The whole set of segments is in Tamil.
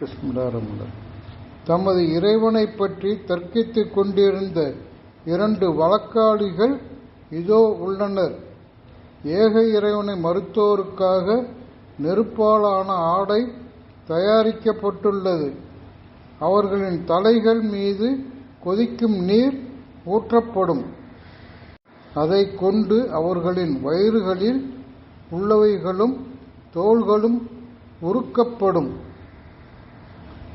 பிஸ்மில்லாஹிர்ரஹ்மானிர் தமது இறைவனை பற்றி தர்க்கித்துக் கொண்டிருந்த இரண்டு வழக்காளிகள் இதோ உள்ளனர். ஏக இறைவனை மறுத்தோருக்காக நெருப்பாலான ஆடை தயாரிக்கப்பட்டுள்ளது. அவர்களின் தலைகள் மீது கொதிக்கும் நீர் ஊற்றப்படும். அதை கொண்டு அவர்களின் வயிறுகளில் உள்ளவைகளும் தோள்களும் உருக்கப்படும்.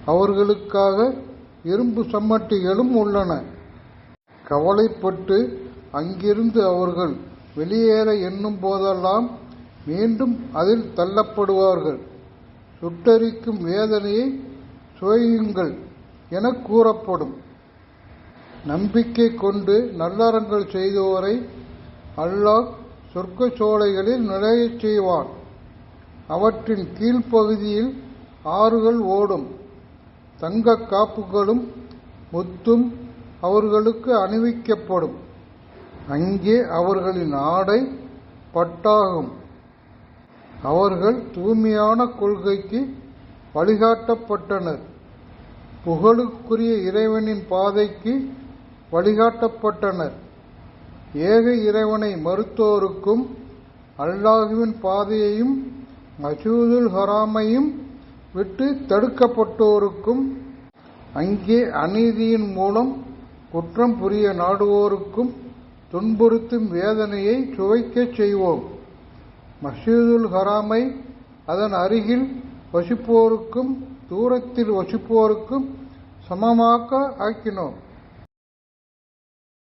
அவர்களுக்காக இரும்பு சம்மட்டிகளும் உள்ளன. கவலைப்பட்டு அங்கிருந்து அவர்கள் வெளியேற எண்ணும் போதெல்லாம் மீண்டும் அதில் தள்ளப்படுவார்கள். சுட்டரிக்கும் வேதனையை சுவையுங்கள் என கூறப்படும். நம்பிக்கை கொண்டு நல்லறங்கள் செய்தோரை அல்லாஹ் சொர்க்க சோலைகளில் நுழையச் செய்வான். அவற்றின் கீழ்ப்பகுதியில் ஆறுகள் ஓடும். தங்க காப்புகளும் முத்தும் அவர்களுக்கு அணிவிக்கப்படும். அங்கே அவர்களின் ஆடை பட்டாகும். அவர்கள் தூய்மையான கொள்கைக்கு வழிகாட்டப்பட்டனர். புகழுக்குரிய இறைவனின் பாதைக்கு வழிகாட்டப்பட்டனர். ஏக இறைவனை மறுத்தோருக்கும் அல்லாஹுவின் பாதையையும் மசூதுல் ஹராமையும் விட்டு தடுக்கப்பட்டோருக்கும் அங்கே அநீதியின் மூலம் குற்றம் புரிய நாடுவோருக்கும் துன்புறுத்தும் வேதனையை சுவைக்கச் செய்வோம். மசூதுல் ஹராமை அதன் அருகில் வசிப்போருக்கும் தூரத்தில் வசிப்போருக்கும் சமமாக்க ஆக்கினோம்.